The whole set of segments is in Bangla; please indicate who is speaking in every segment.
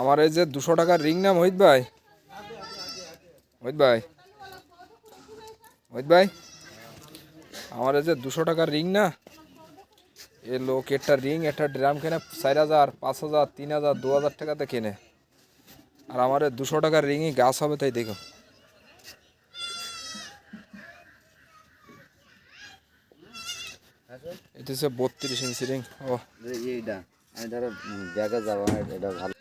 Speaker 1: আমার এই যে দুশো টাকার রিং না মোহিত ভাই? মোহিত ভাই? মোহিত ভাই? আমার এই যে দুশো টাকার রিং না? এ লোক, একটা রিং, একটা ড্রাম কেনে, চার হাজার, পাঁচ হাজার, তিন হাজার, দু হাজার টাকাতে কেনে। আর আমার দুশো টাকার রিংই গাছ হবে তাই দেখো। এটা হচ্ছে বত্রিশ ইঞ্চি রিং। ও
Speaker 2: এইটা। আমি ধরো যাব এটা ভালো।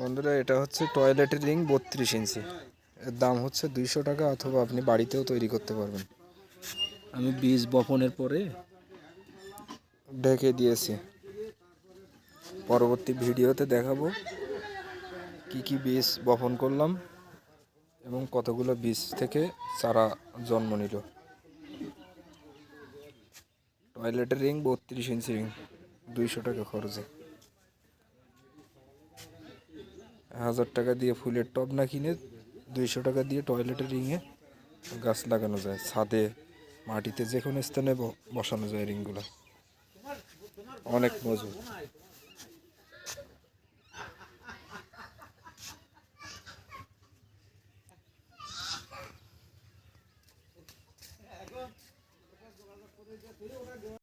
Speaker 1: বন্ধুরা এটা হচ্ছে টয়লেটের রিং বত্রিশ ইঞ্চি এর। দাম হচ্ছে দুইশো টাকা অথবা আপনি বাড়িতেও তৈরি করতে পারবেন। আমি বীজ বপনের পরে ঢেকে দিয়েছি। পরবর্তী ভিডিওতে দেখাবো কি কি বীজ বপন করলাম এবং কতগুলো বীজ থেকে চারা জন্ম নিল। টয়লেটের রিং বত্রিশ ইঞ্চি রিং দুইশো টাকা খরচে। হাজার টাকা দিয়ে ফুলের টব না কিনে দুইশো টাকা দিয়ে টয়লেটে রিংয়ে গাছ লাগানো যায়, ছাদে, মাটিতে যে কোনো স্থানে বসানো যায় রিংগুলো। অনেক মজুর